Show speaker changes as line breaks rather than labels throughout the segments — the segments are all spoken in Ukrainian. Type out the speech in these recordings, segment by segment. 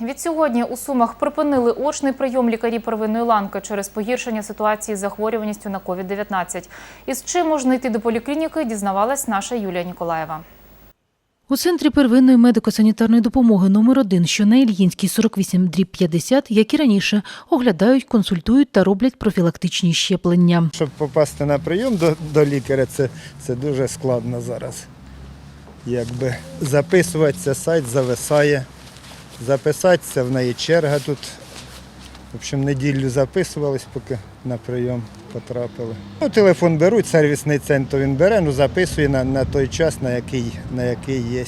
Відсьогодні у Сумах припинили очний прийом лікарі первинної ланки через погіршення ситуації з захворюваністю на COVID-19. Із чим можна йти до поліклініки, дізнавалась наша Юлія Ніколаєва.
У центрі первинної медико-санітарної допомоги номер 1 що на Ільїнській 48 дріб 50, як і раніше, оглядають, консультують та роблять профілактичні щеплення.
Щоб попасти на прийом до, до лікаря, це, це дуже складно зараз. Якби записуватися, сайт зависає, записатися, в неї черга тут. В общем, неділю записувались, поки на прийом потрапили. Ну, телефон беруть, сервісний центр він бере, ну записує на, на той час, на який, на який є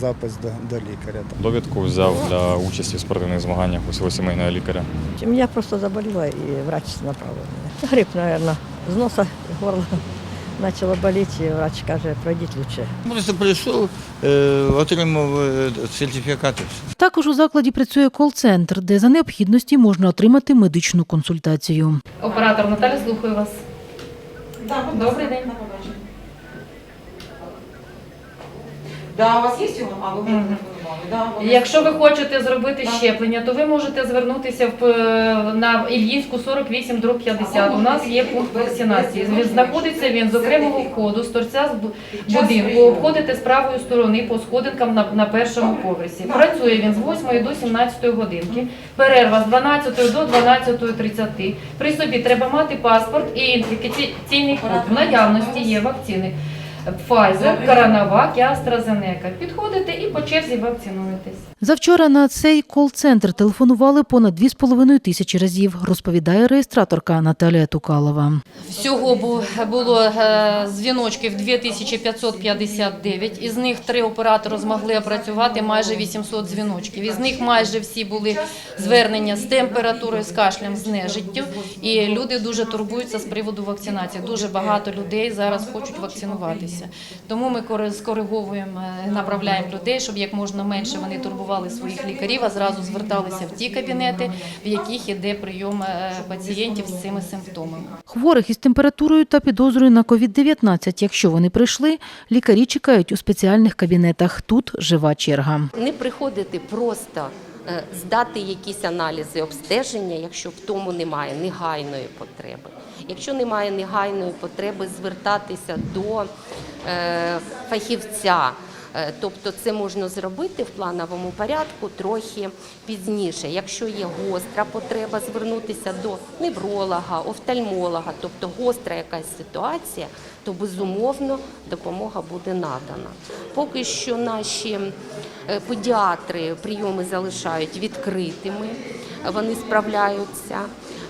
запис до, до лікаря.
Довідку взяв для участі в спортивних змаганнях у сімейного лікаря.
Я просто заболела, и врач направил меня. Грипп, наверное, с носа, горло начало болеть, и врач каже, пройдіть лучше.
Просто прийшов, е, отримав е, сертифікат.
Також у закладі працює кол-центр, де за необхідності можна отримати медичну консультацію.
Оператор Наталя, слухаю вас. Добрий день.
Да, у вас є його? А, ви Да,
Якщо ви хочете зробити
Так.
щеплення, то ви можете звернутися в, е, на Ільїнську 48 дроб 50. У нас є пункт вакцинації. Він знаходиться він з окремого входу, з торця з будинку. Обходите з правої сторони по сходинкам на, на першому поверсі. Працює він з 8 до 17 годинки. Перерва з 12 до 12.30. При собі треба мати паспорт і ідентифікаційний код. В наявності є вакцини. Pfizer, Коронавак і AstraZeneca. Підходите і по черзі вакцинуєтесь.
Завчора на цей кол-центр телефонували понад 2,5 тисячі разів, розповідає реєстраторка Наталія Тукалова.
Всього бу- було е, дзвіночків 2559, із них три оператори змогли опрацювати майже 800 дзвіночків. Із них майже всі були звернення з температурою, з кашлем, з нежиттю. І люди дуже турбуються з приводу вакцинації. Дуже багато людей зараз хочуть вакцинуватися. Тому ми кори- скориговуємо, е, направляємо людей, щоб як можна менше вони турбували своїх лікарів, а зразу зверталися в ті кабінети, в яких іде прийом е, пацієнтів з цими симптомами.
Хворих із температурою та підозрою на COVID-19, якщо вони прийшли, лікарі чекають у спеціальних кабінетах. Тут жива черга.
не приходити просто е, здати якісь аналізи обстеження, якщо в тому немає негайної потреби. Якщо немає негайної потреби, звертатися до фахівця. Е, Тобто це можна зробити в плановому порядку трохи пізніше. Якщо є гостра потреба звернутися до невролога, офтальмолога, тобто гостра якась ситуація, то безумовно допомога буде надана. Поки що наші е, педіатри прийоми залишають відкритими, вони справляються.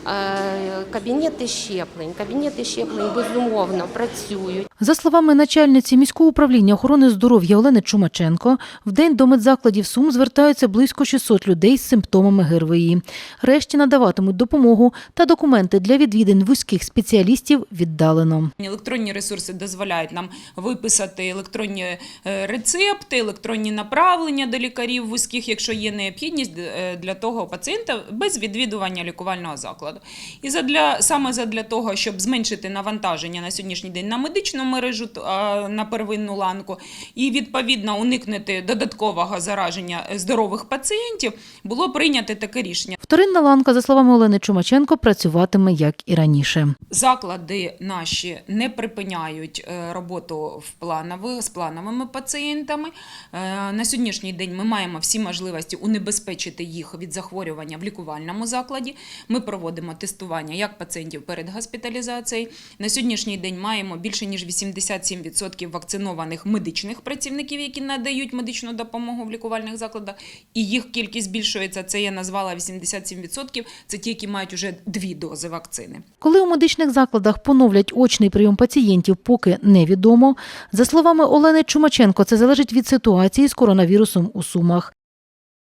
Е, Кабінети щеплень, кабінети щеплень безумовно працюють.
За словами начальниці міського управління охорони здоров'я Олени Чумаченко, в день до медзакладів Сум звертаються близько 600 людей з симптомами ГРВІ. Решті надаватимуть допомогу та документи для відвідин вузьких спеціалістів віддалено.
Електронні ресурси дозволяють нам виписати електронні е, рецепти, електронні направлення до лікарів вузьких, якщо є необхідність е, для того пацієнта без відвідування лікувального закладу. І задля саме задля того, щоб зменшити навантаження на сьогоднішній день на медичну мережу на первинну ланку і відповідно уникнути додаткового зараження здорових пацієнтів, було прийнято таке рішення.
Вторинна ланка, за словами Олени Чумаченко, працюватиме як і раніше.
Заклади наші не припиняють е, роботу в планови, з плановими пацієнтами. Е, На сьогоднішній день ми маємо всі можливості унебезпечити їх від захворювання в лікувальному закладі. Ми проводимо тестування як пацієнтів перед госпіталізацією. На сьогоднішній день маємо більше ніж 87% вакцинованих медичних працівників, які надають медичну допомогу в лікувальних закладах. І їх кількість збільшується. Це я назвала 87%. Це ті, які мають уже дві дози вакцини.
Коли у медичних закладах поновлять очний прийом пацієнтів, поки невідомо. За словами Олени Чумаченко, це залежить від ситуації з коронавірусом у Сумах.